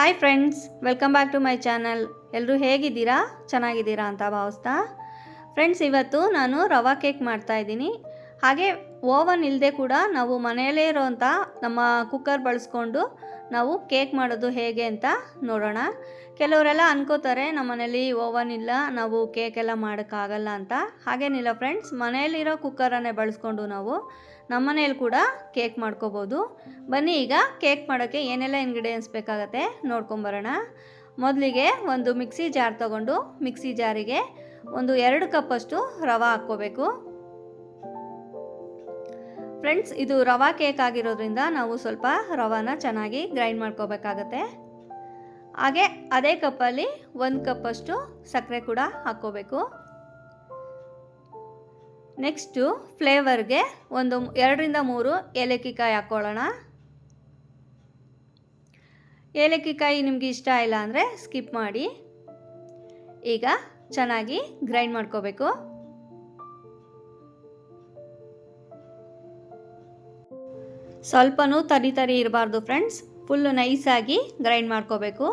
Hi friends welcome back to my channel ಎಲ್ಲರೂ ಹೇಗಿದ್ದೀರಾ? ಚೆನ್ನಾಗಿದ್ದೀರಾ ಅಂತ ಭಾವಿಸ್ತಾ? ಫ್ರೆಂಡ್ಸ್ ಇವತ್ತು ನಾನು ರವಾ ಕೇಕ್ ಮಾಡ್ತಾ ಇದ್ದೀನಿ. ಹಾಗೆ ಓವನ್ ಇಲ್ಲದೆ ಕೂಡ ನಾವು ಮನೆಯಲ್ಲೇ ಇರೋವಂಥ ನಮ್ಮ ಕುಕ್ಕರ್ ಬಳಸ್ಕೊಂಡು ನಾವು ಕೇಕ್ ಮಾಡೋದು ಹೇಗೆ ಅಂತ ನೋಡೋಣ. ಕೆಲವರೆಲ್ಲ ಅನ್ಕೋತಾರೆ, ನಮ್ಮ ಮನೇಲಿ ಓವನ್ ಇಲ್ಲ, ನಾವು ಕೇಕ್ ಎಲ್ಲ ಮಾಡೋಕ್ಕಾಗಲ್ಲ ಅಂತ. ಹಾಗೇನಿಲ್ಲ ಫ್ರೆಂಡ್ಸ್ ಮನೆಯಲ್ಲಿರೋ ಕುಕ್ಕರನ್ನೇ ಬಳಸ್ಕೊಂಡು ನಾವು ನಮ್ಮ ಮನೇಲಿ ಕೂಡ ಕೇಕ್ ಮಾಡ್ಕೋಬೋದು. ಬನ್ನಿ ಈಗ ಕೇಕ್ ಮಾಡೋಕ್ಕೆ ಏನೆಲ್ಲ ಇಂಗ್ರೀಡಿಯೆಂಟ್ಸ್ ಬೇಕಾಗತ್ತೆ ನೋಡ್ಕೊಂಬರೋಣ. ಮೊದಲಿಗೆ ಒಂದು ಮಿಕ್ಸಿ ಜಾರ್ ತಗೊಂಡು ಮಿಕ್ಸಿ ಜಾರಿಗೆ ಒಂದು ಎರಡು ಕಪ್ಪಷ್ಟು ರವೆ ಹಾಕ್ಕೋಬೇಕು. ಫ್ರೆಂಡ್ಸ್, ಇದು ರವಾ ಕೇಕ್ ಆಗಿರೋದ್ರಿಂದ ನಾವು ಸ್ವಲ್ಪ ರವಾನ ಚೆನ್ನಾಗಿ ಗ್ರೈಂಡ್ ಮಾಡ್ಕೋಬೇಕಾಗತ್ತೆ. ಹಾಗೆ ಅದೇ ಕಪ್ಪಲ್ಲಿ ಒಂದು ಕಪ್ಪಷ್ಟು ಸಕ್ಕರೆ ಕೂಡ ಹಾಕ್ಕೋಬೇಕು. ನೆಕ್ಸ್ಟು ಫ್ಲೇವರ್ಗೆ ಒಂದು ಎರಡರಿಂದ ಮೂರು ಏಲಕ್ಕಿ ಕಾಯಿ ಹಾಕ್ಕೊಳ್ಳೋಣ. ಏಲಕ್ಕಿ ಕಾಯಿ ನಿಮಗೆ ಇಷ್ಟ ಇಲ್ಲ ಅಂದರೆ ಸ್ಕಿಪ್ ಮಾಡಿ. ಈಗ ಚೆನ್ನಾಗಿ ಗ್ರೈಂಡ್ ಮಾಡ್ಕೋಬೇಕು. ಸ್ವಲ್ಪನೂ ತರಿ ತರಿ ಇರಬಾರ್ದು ಫ್ರೆಂಡ್ಸ್ ಫುಲ್ಲು ನೈಸಾಗಿ ಗ್ರೈಂಡ್ ಮಾಡ್ಕೋಬೇಕು.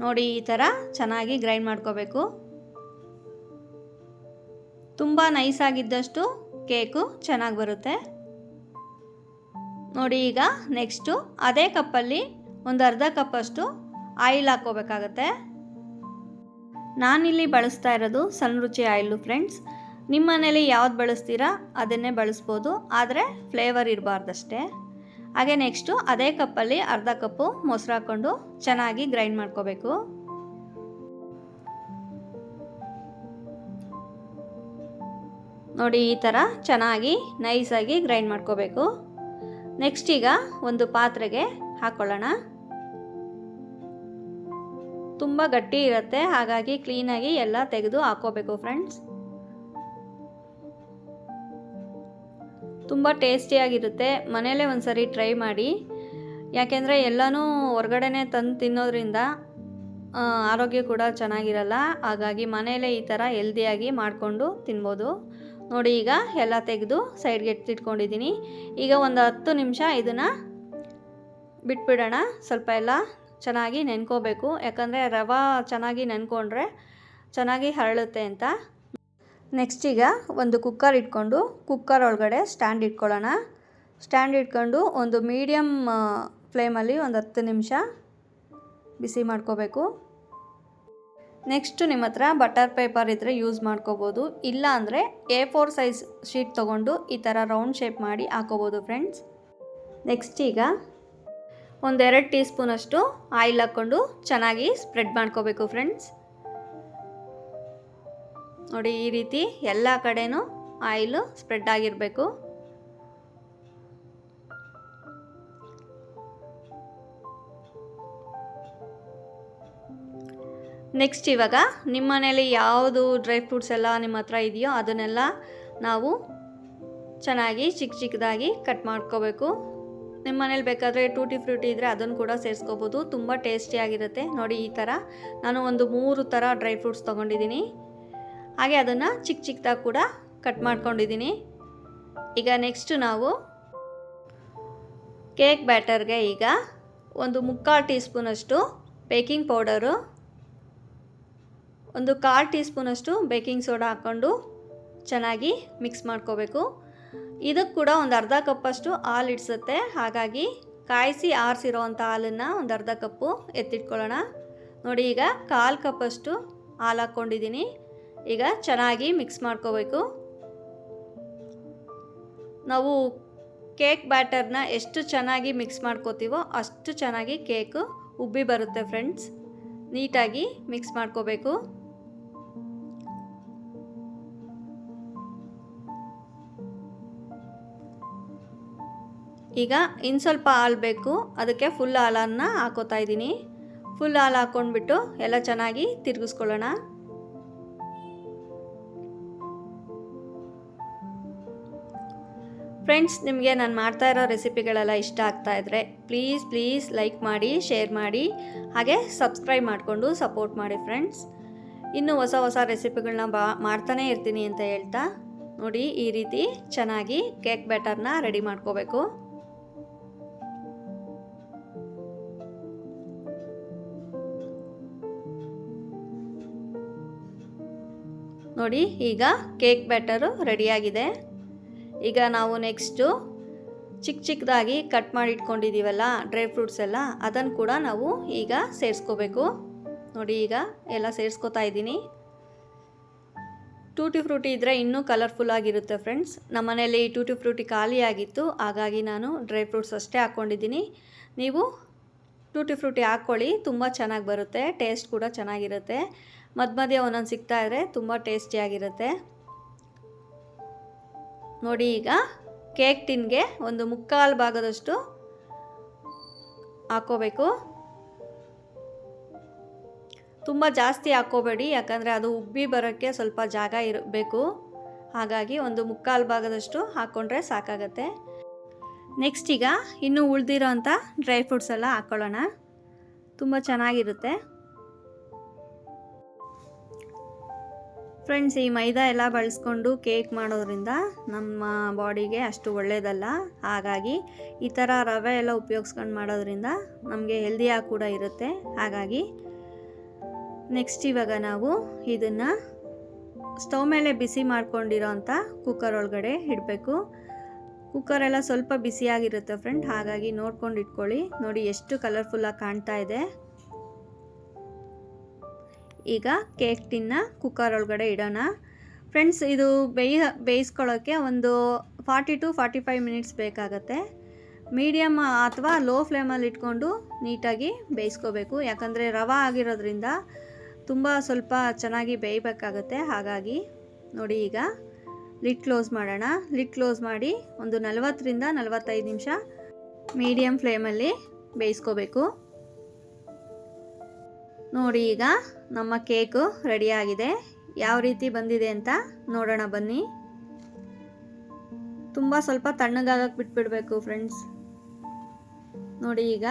ನೋಡಿ ಈ ಥರ ಚೆನ್ನಾಗಿ ಗ್ರೈಂಡ್ ಮಾಡ್ಕೋಬೇಕು. ತುಂಬ ನೈಸಾಗಿದ್ದಷ್ಟು ಕೇಕು ಚೆನ್ನಾಗಿ ಬರುತ್ತೆ. ನೋಡಿ ಈಗ ನೆಕ್ಸ್ಟು ಅದೇ ಕಪ್ಪಲ್ಲಿ ಒಂದು ಅರ್ಧ ಕಪ್ಪಷ್ಟು ಆಯಿಲ್ ಹಾಕ್ಕೋಬೇಕಾಗತ್ತೆ. ನಾನಿಲ್ಲಿ ಬಳಸ್ತಾ ಇರೋದು ಸಣ್ಣ ರುಚಿ ಆಯಿಲು ಫ್ರೆಂಡ್ಸ್ ನಿಮ್ಮ ಮನೇಲಿ ಯಾವ್ದು ಬಳಸ್ತೀರಾ ಅದನ್ನೇ ಬಳಸ್ಬೋದು, ಆದರೆ ಫ್ಲೇವರ್ ಇರಬಾರ್ದಷ್ಟೇ. ಹಾಗೆ ನೆಕ್ಸ್ಟು ಅದೇ ಕಪ್ಪಲ್ಲಿ ಅರ್ಧ ಕಪ್ಪು ಮೊಸರು ಹಾಕ್ಕೊಂಡು ಚೆನ್ನಾಗಿ ಗ್ರೈಂಡ್ ಮಾಡ್ಕೋಬೇಕು. ನೋಡಿ ಈ ಥರ ಚೆನ್ನಾಗಿ ನೈಸಾಗಿ ಗ್ರೈಂಡ್ ಮಾಡ್ಕೋಬೇಕು. ನೆಕ್ಸ್ಟ್ ಈಗ ಒಂದು ಪಾತ್ರೆಗೆ ಹಾಕ್ಕೊಳ್ಳೋಣ ತುಂಬ ಗಟ್ಟಿ ಇರುತ್ತೆ, ಹಾಗಾಗಿ ಕ್ಲೀನಾಗಿ ಎಲ್ಲ ತೆಗೆದು ಹಾಕ್ಕೋಬೇಕು ಫ್ರೆಂಡ್ಸ್ ತುಂಬ ಟೇಸ್ಟಿಯಾಗಿರುತ್ತೆ ಮನೆಯಲ್ಲೇ ಒಂದು ಸರಿ ಟ್ರೈ ಮಾಡಿ. ಯಾಕೆಂದರೆ ಎಲ್ಲನೂ ಹೊರಗಡೆನೇ ತಂದು ತಿನ್ನೋದ್ರಿಂದ ಆರೋಗ್ಯ ಕೂಡ ಚೆನ್ನಾಗಿರಲ್ಲ, ಹಾಗಾಗಿ ಮನೆಯಲ್ಲೇ ಈ ಥರ ಹೆಲ್ದಿಯಾಗಿ ಮಾಡಿಕೊಂಡು ತಿನ್ಬೋದು. ನೋಡಿ ಈಗ ಎಲ್ಲ ತೆಗೆದು ಸೈಡ್ಗೆ ಎತ್ತಿಟ್ಕೊಂಡಿದ್ದೀನಿ. ಈಗ ಒಂದು ಹತ್ತು ನಿಮಿಷ ಇದನ್ನು ಬಿಟ್ಬಿಡೋಣ. ಸ್ವಲ್ಪ ಎಲ್ಲ ಚೆನ್ನಾಗಿ ನೆನ್ಕೋಬೇಕು. ಯಾಕಂದರೆ ರವೆ ಚೆನ್ನಾಗಿ ನೆನ್ಕೊಂಡ್ರೆ ಚೆನ್ನಾಗಿ ಹರಳುತ್ತೆ ಅಂತ. ನೆಕ್ಸ್ಟ್ ಈಗ ಒಂದು ಕುಕ್ಕರ್ ಇಟ್ಕೊಂಡು ಕುಕ್ಕರ್ ಒಳಗಡೆ ಸ್ಟ್ಯಾಂಡ್ ಇಟ್ಕೊಳ್ಳೋಣ. ಸ್ಟ್ಯಾಂಡ್ ಇಟ್ಕೊಂಡು ಒಂದು ಮೀಡಿಯಮ್ ಫ್ಲೇಮಲ್ಲಿ ಒಂದು ಹತ್ತು ನಿಮಿಷ ಬಿಸಿ ಮಾಡ್ಕೋಬೇಕು. ನೆಕ್ಸ್ಟು ನಿಮ್ಮ ಹತ್ರ ಬಟರ್ ಪೇಪರ್ ಇದ್ದರೆ ಯೂಸ್ ಮಾಡ್ಕೋಬೋದು. ಇಲ್ಲ ಅಂದರೆ ಎ ಫೋರ್ ಸೈಜ್ ಶೀಟ್ ತೊಗೊಂಡು ಈ ಥರ ರೌಂಡ್ ಶೇಪ್ ಮಾಡಿ ಹಾಕೋಬೋದು ಫ್ರೆಂಡ್ಸ್ ನೆಕ್ಸ್ಟ್ ಈಗ ಒಂದೆರಡು ಟೀ ಸ್ಪೂನಷ್ಟು ಆಯಿಲ್ ಹಾಕ್ಕೊಂಡು ಚೆನ್ನಾಗಿ ಸ್ಪ್ರೆಡ್ ಮಾಡ್ಕೋಬೇಕು ಫ್ರೆಂಡ್ಸ್ ನೋಡಿ ಈ ರೀತಿ ಎಲ್ಲ ಕಡೆನೂ ಆಯಿಲು ಸ್ಪ್ರೆಡ್ ಆಗಿರಬೇಕು. ನೆಕ್ಸ್ಟ್ ಇವಾಗ ನಿಮ್ಮ ಮನೇಲಿ ಯಾವುದು ಡ್ರೈ ಫ್ರೂಟ್ಸ್ ಎಲ್ಲ ನಿಮ್ಮ ಹತ್ರ ಇದೆಯೋ ಅದನ್ನೆಲ್ಲ ನಾವು ಚೆನ್ನಾಗಿ ಚಿಕ್ಕ ಚಿಕ್ಕದಾಗಿ ಕಟ್ ಮಾಡ್ಕೋಬೇಕು. ನಿಮ್ಮ ಮನೇಲಿ ಬೇಕಾದರೆ ಟೂಟಿ ಫ್ರೂಟಿ ಇದ್ದರೆ ಅದನ್ನು ಕೂಡ ಸೇರಿಸ್ಕೋಬೋದು. ತುಂಬ ಟೇಸ್ಟಿಯಾಗಿರುತ್ತೆ ನೋಡಿ ಈ ಥರ ನಾನು ಒಂದು ಮೂರು ಥರ ಡ್ರೈ ಫ್ರೂಟ್ಸ್ ತೊಗೊಂಡಿದ್ದೀನಿ. ಹಾಗೆ ಅದನ್ನು ಚಿಕ್ಕ ಚಿಕ್ಕದಾಗಿ ಕೂಡ ಕಟ್ ಮಾಡ್ಕೊಂಡಿದ್ದೀನಿ. ಈಗ ನೆಕ್ಸ್ಟು ನಾವು ಕೇಕ್ ಬ್ಯಾಟರ್ಗೆ ಈಗ ಒಂದು ಮುಕ್ಕಾಲು ಟೀ ಸ್ಪೂನಷ್ಟು ಬೇಕಿಂಗ್ ಪೌಡರು ಒಂದು ಕಾಲು ಟೀ ಸ್ಪೂನಷ್ಟು ಬೇಕಿಂಗ್ ಸೋಡಾ ಹಾಕ್ಕೊಂಡು ಚೆನ್ನಾಗಿ ಮಿಕ್ಸ್ ಮಾಡ್ಕೋಬೇಕು. ಇದಕ್ಕೆ ಕೂಡ ಒಂದು ಅರ್ಧ ಕಪ್ಪಷ್ಟು ಹಾಲು ಇಡ್ಸುತ್ತೆ. ಹಾಗಾಗಿ ಕಾಯಿಸಿ ಆರಿಸಿರೋ ಅಂಥ ಹಾಲನ್ನು ಒಂದು ಅರ್ಧ ಕಪ್ಪು ಎತ್ತಿಟ್ಕೊಳ್ಳೋಣ. ನೋಡಿ, ಈಗ ಕಾಲು ಕಪ್ಪಷ್ಟು ಹಾಲು ಹಾಕ್ಕೊಂಡಿದ್ದೀನಿ. ಈಗ ಚೆನ್ನಾಗಿ ಮಿಕ್ಸ್ ಮಾಡ್ಕೋಬೇಕು. ನಾವು ಕೇಕ್ ಬ್ಯಾಟರ್ನ ಎಷ್ಟು ಚೆನ್ನಾಗಿ ಮಿಕ್ಸ್ ಮಾಡ್ಕೋತೀವೋ ಅಷ್ಟು ಚೆನ್ನಾಗಿ ಕೇಕು ಉಬ್ಬಿ ಬರುತ್ತೆ, ಫ್ರೆಂಡ್ಸ್. ನೀಟಾಗಿ ಮಿಕ್ಸ್ ಮಾಡ್ಕೋಬೇಕು. ಈಗ ಇನ್ನು ಸ್ವಲ್ಪ ಹಾಲು ಬೇಕು. ಅದಕ್ಕೆ ಫುಲ್ ಹಾಲನ್ನು ಹಾಕೋತಾ ಇದ್ದೀನಿ. ಫುಲ್ ಹಾಲು ಹಾಕ್ಕೊಂಡ್ಬಿಟ್ಟು ಎಲ್ಲ ಚೆನ್ನಾಗಿ ತಿರುಗಿಸ್ಕೊಳ್ಳೋಣ. ಫ್ರೆಂಡ್ಸ್ ನಿಮಗೆ ನಾನು ಮಾಡ್ತಾ ಇರೋ ರೆಸಿಪಿಗಳೆಲ್ಲ ಇಷ್ಟ ಆಗ್ತಾ ಇದ್ದರೆ ಪ್ಲೀಸ್ ಪ್ಲೀಸ್ ಲೈಕ್ ಮಾಡಿ ಶೇರ್ ಮಾಡಿ, ಹಾಗೆ ಸಬ್ಸ್ಕ್ರೈಬ್ ಮಾಡಿಕೊಂಡು ಸಪೋರ್ಟ್ ಮಾಡಿ ಫ್ರೆಂಡ್ಸ್ ಇನ್ನೂ ಹೊಸ ಹೊಸ ರೆಸಿಪಿಗಳನ್ನ ಬಾ, ಮಾಡ್ತಾನೇ ಇರ್ತೀನಿ ಅಂತ ಹೇಳ್ತಾ ನೋಡಿ ಈ ರೀತಿ ಚೆನ್ನಾಗಿ ಕೇಕ್ ಬ್ಯಾಟರ್ನ ರೆಡಿ ಮಾಡ್ಕೋಬೇಕು. ನೋಡಿ, ಈಗ ಕೇಕ್ ಬ್ಯಾಟರು ರೆಡಿಯಾಗಿದೆ. ಈಗ ನಾವು ನೆಕ್ಸ್ಟು ಚಿಕ್ಕ ಚಿಕ್ಕದಾಗಿ ಕಟ್ ಮಾಡಿ ಇಟ್ಕೊಂಡಿದ್ದೀವಲ್ಲ ಡ್ರೈ ಫ್ರೂಟ್ಸ್ ಎಲ್ಲ ಅದನ್ನು ಕೂಡ ನಾವು ಈಗ ಸೇರಿಸ್ಕೋಬೇಕು. ನೋಡಿ, ಈಗ ಎಲ್ಲ ಸೇರಿಸ್ಕೋತಾ ಇದ್ದೀನಿ. ಟೂಟಿ ಫ್ರೂಟಿ ಇದ್ದರೆ ಇನ್ನೂ ಕಲರ್ಫುಲ್ ಆಗಿರುತ್ತೆ ಫ್ರೆಂಡ್ಸ್. ನಮ್ಮ ಮನೆಯಲ್ಲಿ ಟೂಟಿ ಫ್ರೂಟಿ ಖಾಲಿಯಾಗಿತ್ತು ಹಾಗಾಗಿ ನಾನು ಡ್ರೈ ಫ್ರೂಟ್ಸ್ ಅಷ್ಟೇ ಹಾಕ್ಕೊಂಡಿದ್ದೀನಿ ನೀವು ಟೂಟಿ ಫ್ರೂಟಿ ಹಾಕ್ಕೊಳ್ಳಿ, ತುಂಬ ಚೆನ್ನಾಗಿ ಬರುತ್ತೆ, ಟೇಸ್ಟ್ ಕೂಡ ಚೆನ್ನಾಗಿರುತ್ತೆ. ಮಧ್ಯ ಮಧ್ಯ ಒಂದೊಂದು ಸಿಗ್ತಾ ಇದ್ರೆ ತುಂಬ ಟೇಸ್ಟಿಯಾಗಿರುತ್ತೆ ನೋಡಿ ಈಗ ಕೇಕ್ ಟಿನ್ಗೆ ಒಂದು ಮುಕ್ಕಾಲು ಭಾಗದಷ್ಟು ಹಾಕೋಬೇಕು. ತುಂಬ ಜಾಸ್ತಿ ಹಾಕೋಬೇಡಿ, ಯಾಕಂದರೆ ಅದು ಉಬ್ಬಿ ಬರೋಕ್ಕೆ ಸ್ವಲ್ಪ ಜಾಗ ಇರಬೇಕು. ಹಾಗಾಗಿ ಒಂದು ಮುಕ್ಕಾಲು ಭಾಗದಷ್ಟು ಹಾಕ್ಕೊಂಡ್ರೆ ಸಾಕಾಗತ್ತೆ. ನೆಕ್ಸ್ಟ್ ಈಗ ಇನ್ನೂ ಉಳಿದಿರೋ ಅಂಥ ಡ್ರೈ ಫ್ರೂಟ್ಸ್ ಎಲ್ಲ ಹಾಕ್ಕೊಳ್ಳೋಣ ತುಂಬ ಚೆನ್ನಾಗಿರುತ್ತೆ. ಫ್ರೆಂಡ್ಸ್ ಈ ಮೈದಾ ಎಲ್ಲ ಬಳಸ್ಕೊಂಡು ಕೇಕ್ ಮಾಡೋದ್ರಿಂದ ನಮ್ಮ ಬಾಡಿಗೆ ಅಷ್ಟು ಒಳ್ಳೆಯದಲ್ಲ ಹಾಗಾಗಿ ಈ ಥರ ರವೆ ಎಲ್ಲ ಉಪಯೋಗಿಸ್ಕೊಂಡು ಮಾಡೋದ್ರಿಂದ ನಮಗೆ ಹೆಲ್ದಿಯಾಗಿ ಕೂಡ ಇರುತ್ತೆ. ಹಾಗಾಗಿ ನೆಕ್ಸ್ಟ್ ಇವಾಗ ನಾವು ಇದನ್ನು ಸ್ಟವ್ ಮೇಲೆ ಬಿಸಿ ಮಾಡ್ಕೊಂಡಿರೋ ಅಂಥ ಕುಕ್ಕರ್ ಒಳಗಡೆ ಇಡಬೇಕು. ಕುಕ್ಕರೆಲ್ಲ ಸ್ವಲ್ಪ ಬಿಸಿಯಾಗಿರುತ್ತೆ ಫ್ರೆಂಡ್ ಹಾಗಾಗಿ ನೋಡ್ಕೊಂಡು ಇಟ್ಕೊಳ್ಳಿ. ನೋಡಿ ಎಷ್ಟು ಕಲರ್ಫುಲ್ಲಾಗಿ ಕಾಣ್ತಾ ಇದೆ. ಈಗ ಕೇಕ್ ಟಿನ್ನ ಕುಕ್ಕರ್ ಒಳಗಡೆ ಇಡೋಣ. ಫ್ರೆಂಡ್ಸ್, ಇದು ಬೇಯ ಬೇಯಿಸ್ಕೊಳ್ಳೋಕ್ಕೆ ಒಂದು forty to forty five minutes ಬೇಕಾಗತ್ತೆ. ಮೀಡಿಯಮ್ ಅಥವಾ ಲೋ ಫ್ಲೇಮಲ್ಲಿ ಇಟ್ಕೊಂಡು ನೀಟಾಗಿ ಬೇಯಿಸ್ಕೋಬೇಕು. ಯಾಕಂದರೆ ರವೆ ಆಗಿರೋದ್ರಿಂದ ತುಂಬ ಸ್ವಲ್ಪ ಚೆನ್ನಾಗಿ ಬೇಯಬೇಕಾಗತ್ತೆ. ಹಾಗಾಗಿ ನೋಡಿ ಈಗ ಲಿಡ್ ಕ್ಲೋಸ್ ಮಾಡೋಣ. ಲಿಡ್ ಕ್ಲೋಸ್ ಮಾಡಿ ಒಂದು ನಲವತ್ತರಿಂದ ನಲವತ್ತೈದು ನಿಮಿಷ ಮೀಡಿಯಮ್ ಫ್ಲೇಮಲ್ಲಿ ಬೇಯಿಸ್ಕೋಬೇಕು. ನೋಡಿ ಈಗ ನಮ್ಮ ಕೇಕು ರೆಡಿಯಾಗಿದೆ. ಯಾವ ರೀತಿ ಬಂದಿದೆ ಅಂತ ನೋಡೋಣ ಬನ್ನಿ. ತುಂಬ ಸ್ವಲ್ಪ ತಣ್ಣಗಾಗಕ್ಕೆ ಬಿಟ್ಬಿಡಬೇಕು ಫ್ರೆಂಡ್ಸ್ ನೋಡಿ ಈಗ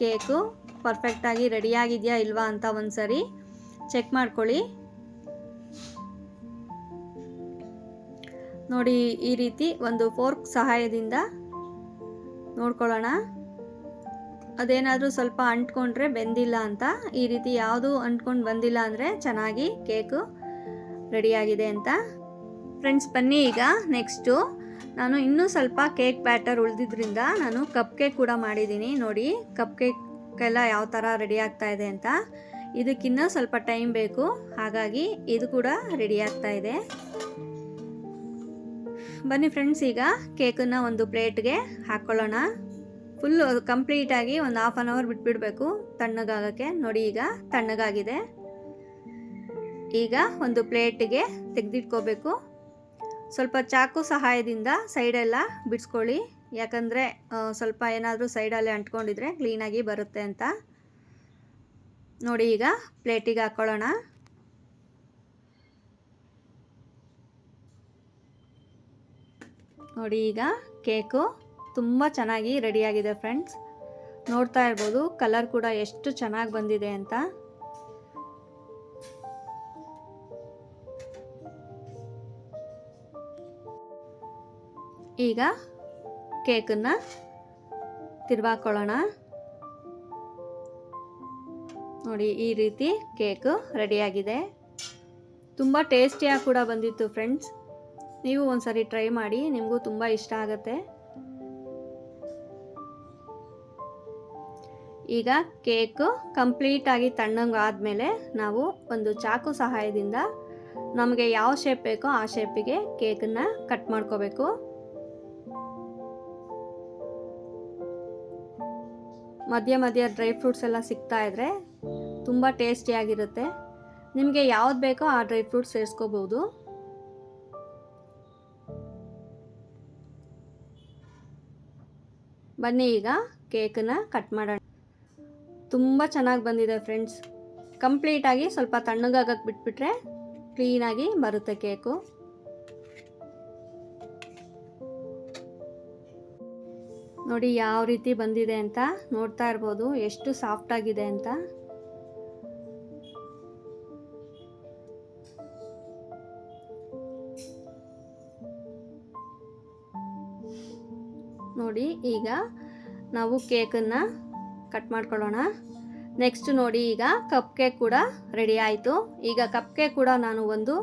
ಕೇಕು ಪರ್ಫೆಕ್ಟಾಗಿ ರೆಡಿಯಾಗಿದೆಯಾ ಇಲ್ವಾ ಅಂತ ಒಂದ್ಸರಿ ಚೆಕ್ ಮಾಡ್ಕೊಳ್ಳಿ. ನೋಡಿ ಈ ರೀತಿ ಒಂದು ಫೋರ್ಕ್ ಸಹಾಯದಿಂದ ನೋಡ್ಕೊಳ್ಳೋಣ. ಅದೇನಾದರೂ ಸ್ವಲ್ಪ ಅಂಟ್ಕೊಂಡ್ರೆ ಬೆಂದಿಲ್ಲ ಅಂತ ಈ ರೀತಿ ಯಾವುದು ಅಂಟ್ಕೊಂಡು ಬಂದಿಲ್ಲ ಅಂದರೆ ಚೆನ್ನಾಗಿ ಕೇಕು ರೆಡಿಯಾಗಿದೆ ಅಂತ. ಫ್ರೆಂಡ್ಸ್, ಬನ್ನಿ ಈಗ ನೆಕ್ಸ್ಟು. ನಾನು ಇನ್ನೂ ಸ್ವಲ್ಪ ಕೇಕ್ ಬ್ಯಾಟರ್ ಉಳಿದಿದ್ರಿಂದ ನಾನು ಕಪ್ ಕೇಕ್ ಕೂಡ ಮಾಡಿದ್ದೀನಿ. ನೋಡಿ, ಕಪ್ ಕೇಕೆಲ್ಲ ಯಾವ ಥರ ರೆಡಿ ಆಗ್ತಾ ಇದೆ ಅಂತ. ಇದಕ್ಕಿನ್ನ ಸ್ವಲ್ಪ ಟೈಮ್ ಬೇಕು. ಹಾಗಾಗಿ ಇದು ಕೂಡ ರೆಡಿ ಆಗ್ತಾ ಇದೆ. ಬನ್ನಿ ಫ್ರೆಂಡ್ಸ್, ಈಗ ಕೇಕನ್ನು ಒಂದು ಪ್ಲೇಟ್ಗೆ ಹಾಕ್ಕೊಳ್ಳೋಣ ಫುಲ್ ಕಂಪ್ಲೀಟಾಗಿ ಒಂದು ಹಾಫ್ ಆನ್ ಅವರ್ ಬಿಟ್ಬಿಡಬೇಕು ತಣ್ಣಗಾಗಕ್ಕೆ. ನೋಡಿ ಈಗ ತಣ್ಣಗಾಗಿದೆ. ಈಗ ಒಂದು ಪ್ಲೇಟಿಗೆ ತೆಗೆದಿಟ್ಕೋಬೇಕು. ಸ್ವಲ್ಪ ಚಾಕು ಸಹಾಯದಿಂದ ಸೈಡೆಲ್ಲ ಬಿಡಿಸ್ಕೊಳ್ಳಿ. ಯಾಕಂದರೆ ಸ್ವಲ್ಪ ಏನಾದರೂ ಸೈಡಲ್ಲಿ ಅಂಟ್ಕೊಂಡಿದ್ರೆ ಕ್ಲೀನಾಗಿ ಬರುತ್ತೆ ಅಂತ. ನೋಡಿ ಈಗ ಪ್ಲೇಟಿಗೆ ಹಾಕ್ಕೊಳ್ಳೋಣ ನೋಡಿ ಈಗ ಕೇಕು ತುಂಬ ಚೆನ್ನಾಗಿ ರೆಡಿಯಾಗಿದೆ ಫ್ರೆಂಡ್ಸ್. ನೋಡ್ತಾ ಇರ್ಬೋದು, ಕಲರ್ ಕೂಡ ಎಷ್ಟು ಚೆನ್ನಾಗಿ ಬಂದಿದೆ ಅಂತ. ಈಗ ಕೇಕನ್ನು ತಿರ್ವಾಕೊಳ್ಳೋಣ. ನೋಡಿ, ಈ ರೀತಿ ಕೇಕು ರೆಡಿಯಾಗಿದೆ. ತುಂಬ ಟೇಸ್ಟಿಯಾಗಿ ಕೂಡ ಬಂದಿತ್ತು ಫ್ರೆಂಡ್ಸ್. ನೀವು ಒಂದ್ಸರಿ ಟ್ರೈ ಮಾಡಿ, ನಿಮಗೂ ತುಂಬ ಇಷ್ಟ ಆಗುತ್ತೆ. ಈಗ ಕೇಕು ಕಂಪ್ಲೀಟಾಗಿ ತಣ್ಣಗಾದ್ಮೇಲೆ ನಾವು ಒಂದು ಚಾಕು ಸಹಾಯದಿಂದ ನಮಗೆ ಯಾವ ಶೇಪ್ ಬೇಕೋ ಆ ಶೇಪಿಗೆ ಕೇಕನ್ನು ಕಟ್ ಮಾಡ್ಕೋಬೇಕು. ಮಧ್ಯ ಮಧ್ಯ ಡ್ರೈ ಫ್ರೂಟ್ಸ್ ಎಲ್ಲ ಸಿಗ್ತಾ ಇದ್ರೆ ತುಂಬ ಟೇಸ್ಟಿಯಾಗಿರುತ್ತೆ ನಿಮಗೆ ಯಾವ್ದು ಬೇಕೋ ಆ ಡ್ರೈ ಫ್ರೂಟ್ಸ್ ಸೇರಿಸ್ಕೋಬೋದು. ಬನ್ನಿ ಈಗ ಕೇಕನ್ನು ಕಟ್ ಮಾಡೋಣ. ತುಂಬ ಚೆನ್ನಾಗಿ ಬಂದಿದೆ ಫ್ರೆಂಡ್ಸ್ ಕಂಪ್ಲೀಟಾಗಿ ಸ್ವಲ್ಪ ತಣ್ಣಗಾಗಕ್ಕೆ ಬಿಟ್ಬಿಟ್ರೆ ಕ್ಲೀನಾಗಿ ಬರುತ್ತೆ ಕೇಕು ನೋಡಿ ಯಾವ ರೀತಿ ಬಂದಿದೆ ಅಂತ ನೋಡ್ತಾ ಇರ್ಬೋದು, ಎಷ್ಟು ಸಾಫ್ಟ್ ಆಗಿದೆ ಅಂತ. ನೋಡಿ ಈಗ ನಾವು ಕೇಕನ್ನು ಕಟ್ ಮಾಡ್ಕೊಳ್ಳೋಣ. ನೆಕ್ಸ್ಟ್ ನೋಡಿ ಈಗ ಕಪ್ ಕೇಕ್ ಕೂಡ ರೆಡಿ ಆಯಿತು. ಈಗ ಕಪ್ ಕೇಕ್ ಕೂಡ ನಾನು ಒಂದು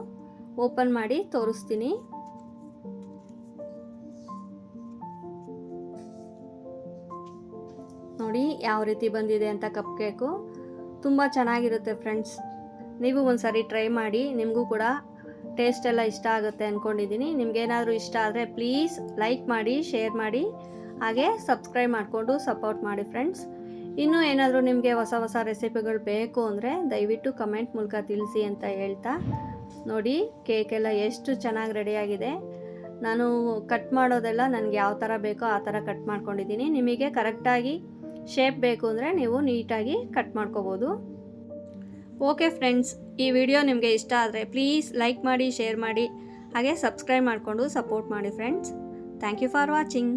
ಓಪನ್ ಮಾಡಿ ತೋರಿಸ್ತೀನಿ. ನೋಡಿ ಯಾವ ರೀತಿ ಬಂದಿದೆ ಅಂತ ಕಪ್ ಕೇಕು ತುಂಬ ಚೆನ್ನಾಗಿರುತ್ತೆ ಫ್ರೆಂಡ್ಸ್ ನೀವು ಒಂದ್ಸರಿ ಟ್ರೈ ಮಾಡಿ, ನಿಮಗೂ ಕೂಡ ಟೇಸ್ಟ್ ಎಲ್ಲ ಇಷ್ಟ ಆಗುತ್ತೆ ಅಂದ್ಕೊಂಡಿದ್ದೀನಿ ನಿಮ್ಗೇನಾದರೂ ಇಷ್ಟ ಆದರೆ ಪ್ಲೀಸ್ ಲೈಕ್ ಮಾಡಿ ಶೇರ್ ಮಾಡಿ. ಹಾಗೆ ಸಬ್ಸ್ಕ್ರೈಬ್ ಮಾಡಿಕೊಂಡು ಸಪೋರ್ಟ್ ಮಾಡಿ ಫ್ರೆಂಡ್ಸ್ ಇನ್ನೂ ಏನಾದರೂ ನಿಮಗೆ ಹೊಸ ಹೊಸ ರೆಸಿಪಿಗಳು ಬೇಕು ಅಂದರೆ ದಯವಿಟ್ಟು ಕಮೆಂಟ್ ಮೂಲಕ ತಿಳಿಸಿ ಅಂತ ಹೇಳ್ತಾ. ನೋಡಿ ಕೇಕ್ ಎಲ್ಲ ಎಷ್ಟು ಚೆನ್ನಾಗಿ ರೆಡಿಯಾಗಿದೆ ನಾನು ಕಟ್ ಮಾಡೋದೆಲ್ಲ ನನಗೆ ಯಾವ ಥರ ಬೇಕೋ ಆ ಥರ ಕಟ್ ಮಾಡ್ಕೊಂಡಿದ್ದೀನಿ. ನಿಮಗೆ ಕರೆಕ್ಟಾಗಿ ಶೇಪ್ ಬೇಕು ಅಂದರೆ ನೀವು ನೀಟಾಗಿ ಕಟ್ ಮಾಡ್ಕೋಬೋದು. ಓಕೆ ಫ್ರೆಂಡ್ಸ್ ಈ ವಿಡಿಯೋ ನಿಮಗೆ ಇಷ್ಟ ಆದರೆ ಪ್ಲೀಸ್ ಲೈಕ್ ಮಾಡಿ ಶೇರ್ ಮಾಡಿ, ಹಾಗೆ ಸಬ್ಸ್ಕ್ರೈಬ್ ಮಾಡಿಕೊಂಡು ಸಪೋರ್ಟ್ ಮಾಡಿ friends thank you for watching